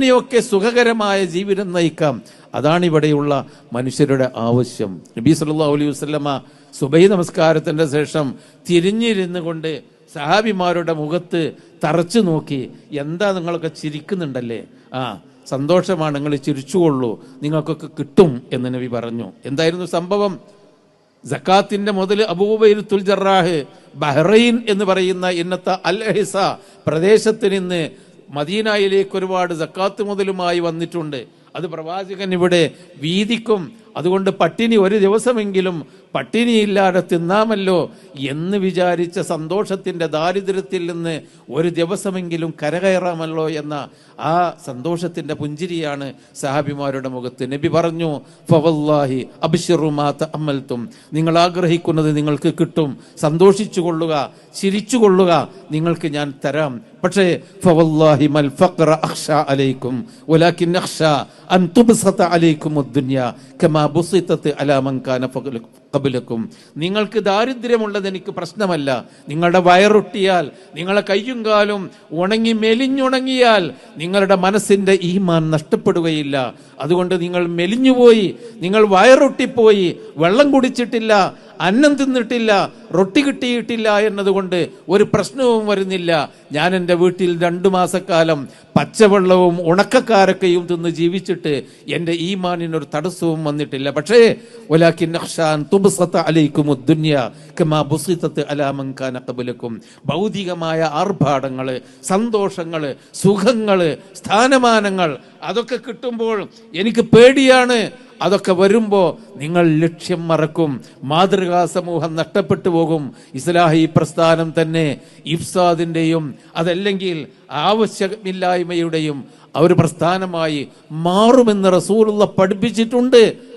ഇങ്ങനെയൊക്കെ സുഖകരമായ ജീവിതം നയിക്കാം. അതാണ് ഇവിടെയുള്ള മനുഷ്യരുടെ ആവശ്യം. നബി സല്ലാ അലൈഹി വസല്ലമ സുബൈ നമസ്കാരത്തിന്റെ ശേഷം തിരിഞ്ഞിരുന്നു കൊണ്ട് സഹാബിമാരുടെ മുഖത്ത് തറച്ചു നോക്കി എന്താ നിങ്ങളൊക്കെ ചിരിക്കുന്നുണ്ടല്ലേ? ആ സന്തോഷമാണ് നിങ്ങൾ ചിരിച്ചുകൊള്ളൂ നിങ്ങൾക്കൊക്കെ കിട്ടും എന്ന് നബി പറഞ്ഞു. എന്തായിരുന്നു സംഭവം? ജക്കാത്തിന്റെ മുതൽ അബൂബൈരുത്തുൽ ജറാഹ് ബഹ്റൈൻ എന്ന് പറയുന്ന ഇന്നത്തെ അൽ അഹിസ പ്രദേശത്ത് നിന്ന് മദീനയിലേക്ക് ഒരുപാട് സക്കാത്ത് മുതലുമായി വന്നിട്ടുണ്ട്. അത് പ്രവാചകൻ ഇവിടെ വീതിക്കും. അതുകൊണ്ട് പട്ടിണി ഒരു ദിവസമെങ്കിലും പട്ടിണിയില്ലാതെ തിന്നാമല്ലോ എന്ന് വിചാരിച്ച സന്തോഷത്തിന്റെ ദാരിദ്ര്യത്തിൽ നിന്ന് ഒരു ദിവസമെങ്കിലും കരകയറാമല്ലോ എന്ന ആ സന്തോഷത്തിന്റെ പുഞ്ചിരിയാണ് സഹാബിമാരുടെ മുഖത്ത്. നബി പറഞ്ഞു ഫവല്ലാഹി അബിഷറുമാത്ത അമ്മൽത്തും നിങ്ങൾ ആഗ്രഹിക്കുന്നത് നിങ്ങൾക്ക് കിട്ടും. സന്തോഷിച്ചു കൊള്ളുക ചിരിച്ചു കൊള്ളുക നിങ്ങൾക്ക് ഞാൻ തരാം. പക്ഷേ ഫവല്ലാഹി മൽ ഫഖ്റ അഖ്ഷ അലൈക്കും വലാകിൻ അഖ്ഷ അൻ തുബ്സത അലൈക്കും അദ്ദുനിയ കമാ ബുസിതത് അലാ മൻ കാന കബലക്കും നിങ്ങൾക്ക് ദാരിദ്ര്യമുള്ളത് എനിക്ക് പ്രശ്നമല്ല. നിങ്ങളുടെ വയറൊട്ടിയാൽ നിങ്ങളെ കയ്യും കാലും ഉണങ്ങി മെലിഞ്ഞുണങ്ങിയാൽ നിങ്ങളുടെ മനസ്സിന്റെ ഈമാൻ നഷ്ടപ്പെടുകയില്ല. അതുകൊണ്ട് നിങ്ങൾ മെലിഞ്ഞുപോയി നിങ്ങൾ വയറൊട്ടിപ്പോയി വെള്ളം കുടിച്ചിട്ടില്ല അന്നം തിന്നിട്ടില്ല റൊട്ടി കിട്ടിയിട്ടില്ല എന്നതുകൊണ്ട് ഒരു പ്രശ്നവും വരുന്നില്ല. ഞാൻ എന്റെ വീട്ടിൽ രണ്ടു മാസക്കാലം പച്ചവെള്ളവും ഉണക്കക്കാരക്കയും തിന്ന് ജീവിച്ചിട്ട് എന്റെ ഈ മാനിനൊരു തടസ്സവും വന്നിട്ടില്ല. പക്ഷേ ഒലാക്കിൻ അഖ്ഷാൻ തുബ്സത അലൈക്കും ഉദ്ദുന്യ കമാ ബുസിതത്ത് അലാ മൻ കാന ഖബലക്കും. ഭൗതികമായ ആർഭാടങ്ങൾ സന്തോഷങ്ങൾ സുഖങ്ങൾ സ്ഥാനമാനങ്ങൾ അതൊക്കെ കിട്ടുമ്പോൾ എനിക്ക് പേടിയാണ്. അതൊക്കെ വരുമ്പോൾ നിങ്ങൾ ലക്ഷ്യം മറക്കും. മാതൃകാ സമൂഹം നഷ്ടപ്പെട്ടു പോകും. ഇസ്ലാഹി പ്രസ്ഥാനം തന്നെ ഇഫ്സാദിന്റെയും അതല്ലെങ്കിൽ ആവശ്യമില്ലായ്മയുടെയും ഒരു പ്രസ്ഥാനമായി മാറുമെന്ന് റസൂലുള്ള പഠിപ്പിച്ചിട്ടുണ്ട്.